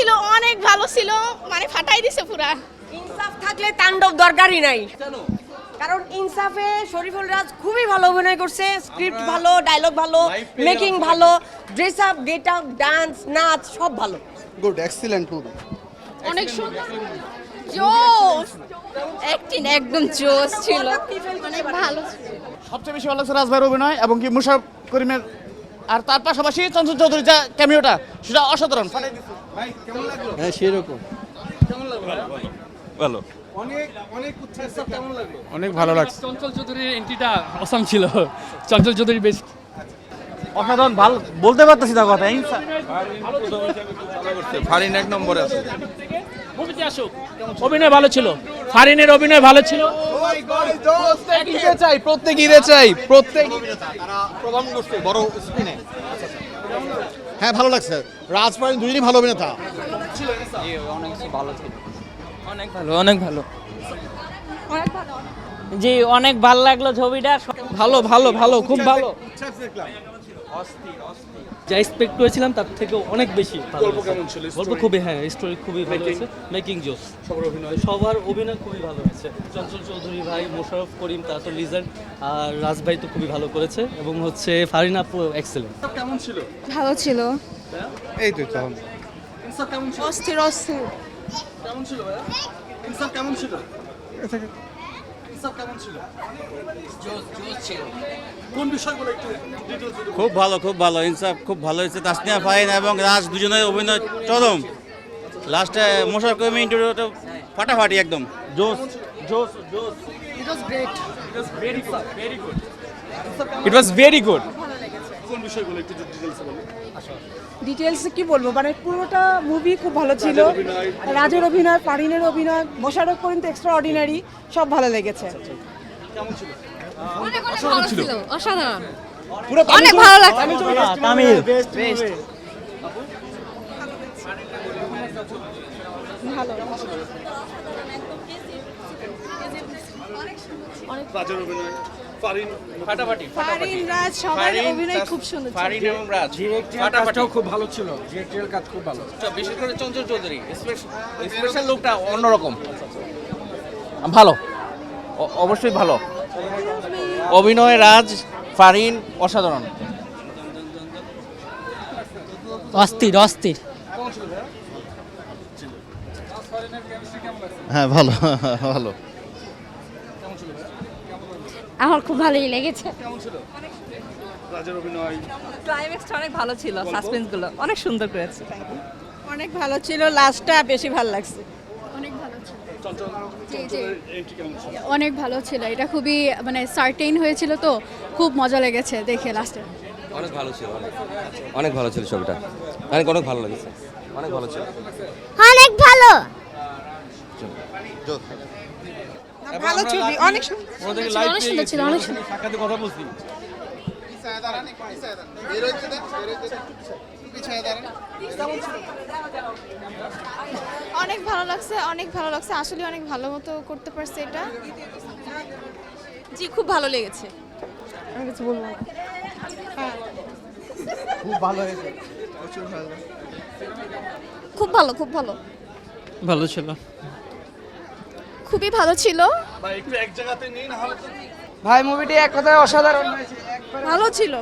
ছিল অনেক ভালো ছিল মানে ফাটাই দিছে পুরা। ইনসাফ থাকলে তাণ্ডব দরকারই নাই। কারণ ইনসাফে শরীফুল রাজ খুবই ভালো অভিনয় করছে স্ক্রিপ্ট ভালো ডায়লগ ভালো মেকিং ভালো dress up get up dance নাচ সব ভালো। গুড এক্সিলেন্ট মুভি অনেক সুন্দর জোস অ্যাক্টিং একদম জোস ছিল। অনেক ভালো সবচেয়ে বেশি ভালো লাগছে রাজভাইয়ের অভিনয় এবং কি মুশারফ করিমের আর তার পাশাপাশি চঞ্চল চৌধুরীর যা ক্যামিওটা সেটা অসাধারণ। ফাটাই দিছে। হ্যাঁ সেরকম। ভালো অনেক ভালো লাগছে। চঞ্চল চৌধুরীর এন্ট্রিটা অসাম ছিল। চঞ্চল চৌধুরী বেশ অসাধারণ ভালো বলতে পারতেছি না কথা ফারিন এক নম্বরে আছে। মুভিতে আসুক। অভিনয় ভালো ছিল। ফারিনের অভিনয় ভালো ছিল। প্রত্যেক ঈদে চাই প্রত্যেক ঈদে চাই প্রত্যেক প্রধান করছে বড় স্ক্রিনে হ্যাঁ ভালো লাগছে। রাজপাল দুজনই ভালো অভিনেতা। ভালো অনেক ভালো। জি অনেক ভালো লাগল ছবিটা। ভালো ভালো ভালো খুব ভালো। যা এক্সপেক্ট করেছিলাম তার থেকে অনেক বেশি গল্প কেমন ছিল গল্প খুবই হ্যাঁ স্টোরি খুবই ভালো হয়েছে। মেকিং জোস সবার অভিনয়। সবার অভিনয় খুবই ভালো হয়েছে। চঞ্চল চৌধুরী ভাই মোশাররফ করিম তারা তো লিজেন্ড আর রাজ ভাই তো খুবই ভালো করেছে এবং হচ্ছে ফারিন আপু এক্সেলেন্ট ভালো ছিল। এই তো চল অস্থির অস্থির। খুব ভালো খুব ভালো। ইনসাফ খুব ভালো হয়েছে। তাসনিয়া ফাইন এবং রাজ দুজনের অভিনয় চরম। লাস্টে মশার কর্মী ইন্টারভিউটা ফাটাফাটি একদম। জোস জোস জোস। It was very good details কি বলব? মানে পুরোটা মুভি খুব ভালো ছিল। রাজের অভিনয়। পারিনের অভিনয় মোশারফ করিম তো এক্সট্রা অর্ডিনারি সব ভালো লেগেছে। অনেক অনেক ভালো ছিল। অসাধারণ। অনেক ভালো লাগছে। তামিল ভালো পারিন রাজ সবার অভিনয় খুব সুন্দর ফারিন এবং রাজ। ফাটাফাটাও খুব ভালো ছিল। ডিরেক্টরের কাজ খুব ভালো। বিশেষ করে চঞ্চল চৌধুরী। স্পেশাল লুকটা অন্যরকম। ভালো। অবশ্যই ভালো। অভিনয় রাজ ফারিন অসাধারণ। অস্থির অস্থির। হ্যাঁ ভালো ভালো। আমার খুব ভালোই লেগেছে। ক্লাইম্যাক্সটা অনেক ভালো ছিল সাসপেন্সগুলো অনেক সুন্দর করেছে। অনেক ভালো ছিল লাস্টটা বেশি ভালো লাগছে। অনেক ভালো ছিল। অনেক ভালো ছিল। এটা খুবই মানে সার্টেইন হয়েছিল তো খুব মজা লেগেছে দেখে লাস্টে অনেক ভালো ছিল অনেক। অনেক ভালো ছিল ছবিটা। অনেক অনেক ভালো লেগেছে। অনেক ভালো ছিল অনেক ভালো ভালো ছবি অনেক অনেক সুন্দর ছিল অনেক সুন্দর কথা বলছি। অনেক ভালো লাগছে অনেক ভালো লাগছে। আসলে অনেক ভালো মতো করতে পারছে এটা। জি খুব ভালো লেগেছে। আমি কিছু বলব না। খুব ভালো খুব ভালো। ভালো ছিল। খুবই ভালো ছিল। ভাই মুভিটি এক কথায় অসাধারণ ভালো ছিল।